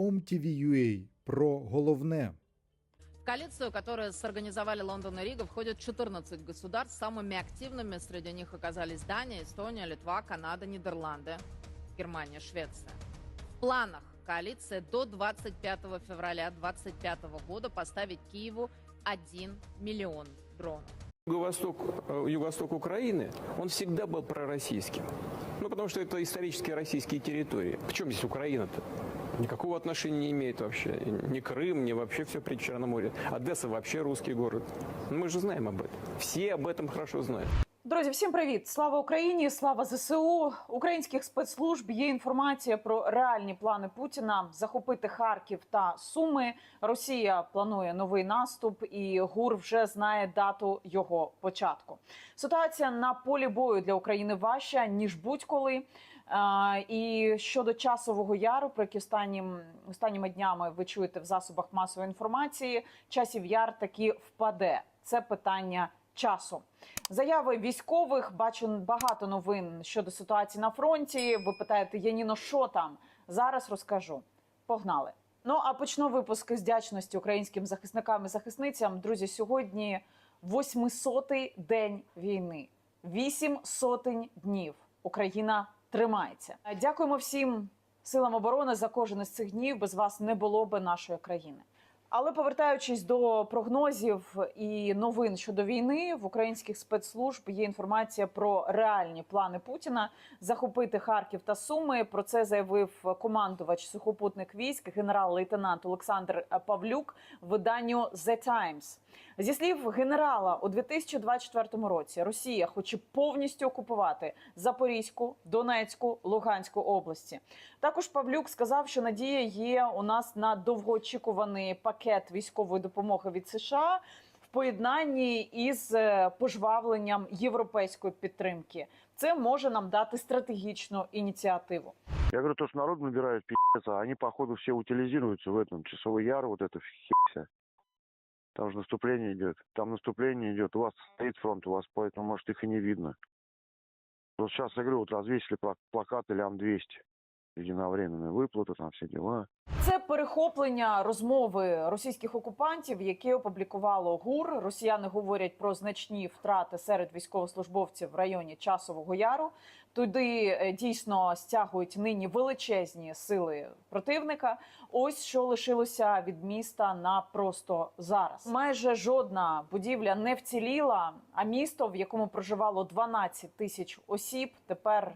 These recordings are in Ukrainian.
OMTV.ua про головне. В коалицию, которую сорганизовали Лондон и Рига, входят 14 государств. Самыми активными среди них оказались Дания, Эстония, Литва, Канада, Нидерланды, Германия, Швеция. В планах коалиции до 25 февраля 2025 года поставить Киеву 1 миллион дронов. Юго-восток, э, юго-восток Украины, он всегда был пророссийским. Ну, потому что это исторические российские территории. В чем здесь Украина-то? Никакого отношения не имеет вообще. Ни Крым, ни вообще все при Черном море. Одесса вообще русский город. Ну, Мы же знаем об этом. Все об этом хорошо знают. Друзі, всім привіт! Слава Україні! Слава ЗСУ! Українських спецслужб є інформація про реальні плани Путіна захопити Харків та Суми. Росія планує новий наступ, і ГУР вже знає дату його початку. Ситуація на полі бою для України важча ніж будь-коли. І щодо часового яру, про який останнім останніми днями ви чуєте в засобах масової інформації, часів яр таки впаде. Це питання часу. Заяви військових бачу багато новин щодо ситуації на фронті. Ви питаєте, Яніно, що там? Зараз розкажу. Погнали. Ну а почну випуск з вдячності українським захисникам і захисницям. Друзі, сьогодні 800-й день війни. Вісім сотень днів Україна тримається. Дякуємо всім силам оборони за кожен із цих днів. Без вас не було би нашої країни. Але повертаючись до прогнозів і новин щодо війни, в українських спецслужб є інформація про реальні плани Путіна захопити Харків та Суми. Про це заявив командувач сухопутних військ, генерал-лейтенант Олександр Павлюк виданню The Times. Зі слів генерала, у 2024 році Росія хоче повністю окупувати Запорізьку, Донецьку, Луганську області. Також Павлюк сказав, що надія є у нас на довгоочікуваний пакет військової допомоги від США в поєднанні із е, пожвавленням європейської підтримки. Це може нам дати стратегічну ініціативу. Я говорю, то, что народ набирают пи***ц, а они, походу, все утилизируются в этом. Часовой яр, вот это херся. Там же наступление идет. Там наступление идет. У вас стоит фронт, у вас поэтому, может, их и не видно. Вот сейчас, я говорю, вот развесили пла- плакаты лям 200. Единовременные выплаты, там все дела. Це перехоплення розмови російських окупантів, які опублікувало ГУР. Росіяни говорять про значні втрати серед військовослужбовців в районі Часового Яру. Туди е, дійсно стягують нині величезні сили противника. Ось що лишилося від міста на просто зараз. Майже жодна будівля не вціліла. А місто, в якому проживало 12 тисяч осіб, тепер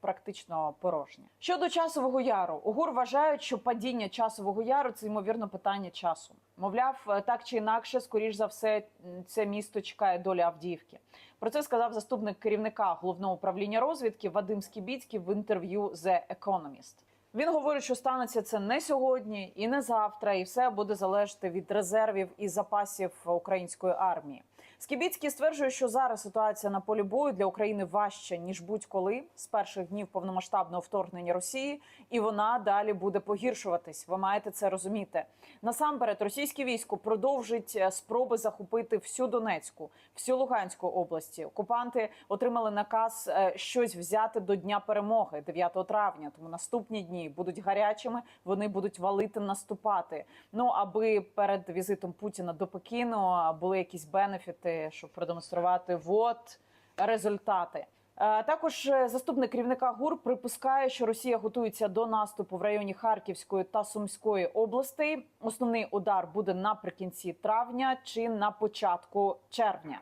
практично порожнє. Щодо часового яру, УГУР вважають, що падіння часового яру це ймовірно питання часу. Мовляв, е, так чи інакше, скоріш за все, це місто чекає доля Авдіївки. Про це сказав заступник керівника головного управління розвідки Вадим Скібіцький в інтерв'ю The Economist. Він говорить, що станеться це не сьогодні і не завтра, і все буде залежати від резервів і запасів української армії. Скібіцький стверджує, що зараз ситуація на полі бою для України важча ніж будь-коли з перших днів повномасштабного вторгнення Росії, і вона далі буде погіршуватись. Ви маєте це розуміти. Насамперед, російське військо продовжить е, спроби захопити всю Донецьку, всю Луганську області. Окупанти отримали наказ е, щось взяти до дня перемоги 9 травня. Тому наступні дні будуть гарячими. Вони будуть валити наступати. Ну аби перед візитом Путіна до Пекіну були якісь бенефіти, щоб продемонструвати вот результати. Е, Також е, заступник керівника ГУР припускає, що Росія готується до наступу в районі Харківської та Сумської областей. Основний удар буде наприкінці травня чи на початку червня.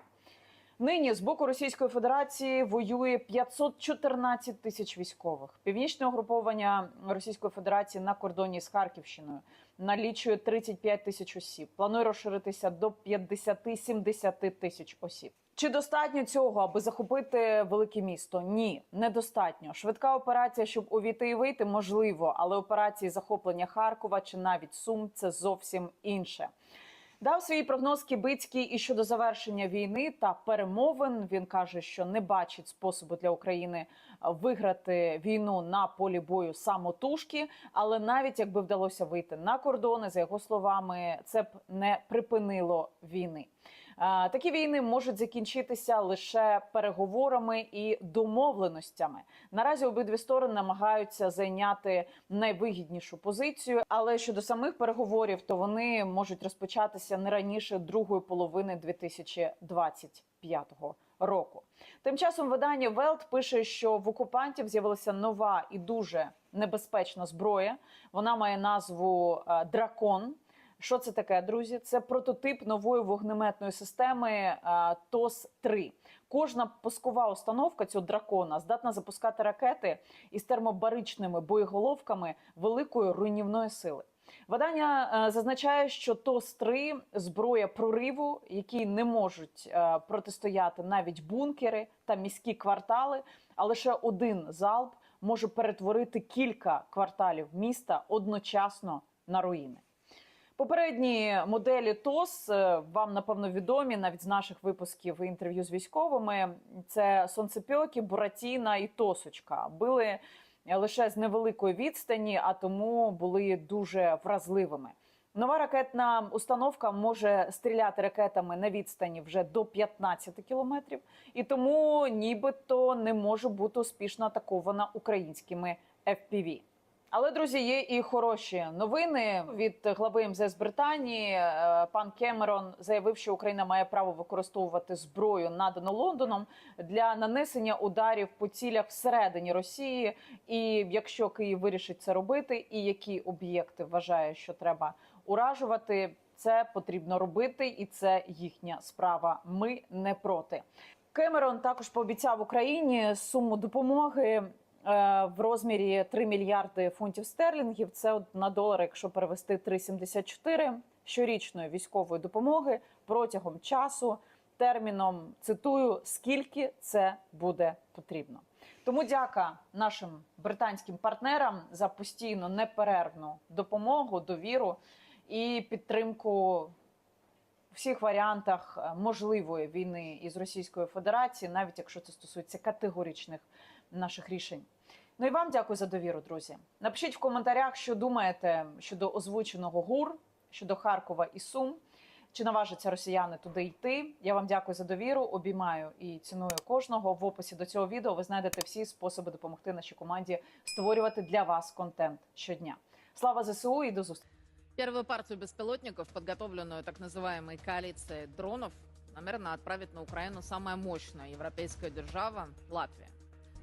Нині з боку Російської Федерації воює 514 тисяч військових. Північне угруповання Російської Федерації на кордоні з Харківщиною налічує 35 тисяч осіб. Планує розширитися до 50-70 тисяч осіб. Чи достатньо цього, аби захопити велике місто? Ні, недостатньо. Швидка операція, щоб увійти і вийти, можливо, але операції захоплення Харкова чи навіть Сум це зовсім інше. Дав свій прогноз Кібицький і щодо завершення війни та перемовин. Він каже, що не бачить способу для України виграти війну на полі бою самотужки. Але навіть якби вдалося вийти на кордони, за його словами, це б не припинило війни. Такі війни можуть закінчитися лише переговорами і домовленостями. Наразі обидві сторони намагаються зайняти найвигіднішу позицію. Але щодо самих переговорів, то вони можуть розпочатися не раніше другої половини 2025 року. Тим часом видання Велт пише, що в окупантів з'явилася нова і дуже небезпечна зброя. Вона має назву е, Дракон. Що це таке, друзі? Це прототип нової вогнеметної системи е, ТОС 3 Кожна пускова установка цього дракона здатна запускати ракети із термобаричними боєголовками великої руйнівної сили. Видання е, зазначає, що ТОС-3 – зброя прориву, які не можуть е, протистояти навіть бункери та міські квартали. А лише один залп може перетворити кілька кварталів міста одночасно на руїни. Попередні моделі ТОС е, вам напевно відомі навіть з наших випусків і інтерв'ю з військовими. Це сонцепьоки, буратіна і тосочка. Били лише з невеликої відстані, а тому були дуже вразливими. Нова ракетна установка може стріляти ракетами на відстані вже до 15 кілометрів, і тому нібито не може бути успішно атакована українськими FPV. Але друзі, є і хороші новини від глави МЗС Британії. Е, Пан Кемерон заявив, що Україна має право використовувати зброю, надану Лондоном, для нанесення ударів по цілях всередині Росії. І якщо Київ вирішить це робити, і які об'єкти вважає, що треба уражувати, це потрібно робити, і це їхня справа. Ми не проти. Кемерон також пообіцяв Україні суму допомоги в розмірі 3 мільярди фунтів стерлінгів. Це на долари, якщо перевести 3,74 щорічної військової допомоги протягом часу. Терміном цитую, скільки це буде потрібно. Тому дяка нашим британським партнерам за постійну неперервну допомогу, довіру і підтримку всіх варіантах е, можливої війни із Російською Федерацією, навіть якщо це стосується категоричних наших рішень. Ну і вам дякую за довіру, друзі. Напишіть в коментарях, що думаєте щодо озвученого ГУР, щодо Харкова і Сум. Чи наважаться росіяни туди йти? Я вам дякую за довіру. Обіймаю і ціную кожного. В описі до цього відео ви знайдете всі способи допомогти нашій команді створювати для вас контент щодня. Слава ЗСУ і до зустрічі! Первую партию беспилотников, подготовленную так называемой коалицией дронов, намерена отправить на Украину самая мощная европейская держава – Латвия.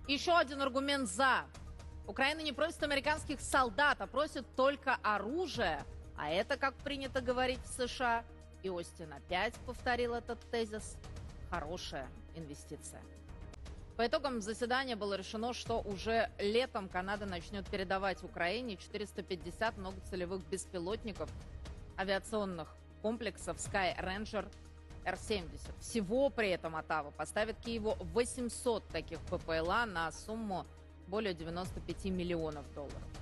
Еще один аргумент «за». Украина не просит американских солдат, а просит только оружие. А это, как принято говорить в США, и Остин опять повторил этот тезис, хорошая инвестиция. По итогам заседания было решено, что уже летом Канада начнет передавать Украине 450 многоцелевых беспилотников авиационных комплексов Sky Ranger R-70. Всего при этом Атава поставит Киеву 800 таких ППЛА на сумму более 95 миллионов долларов.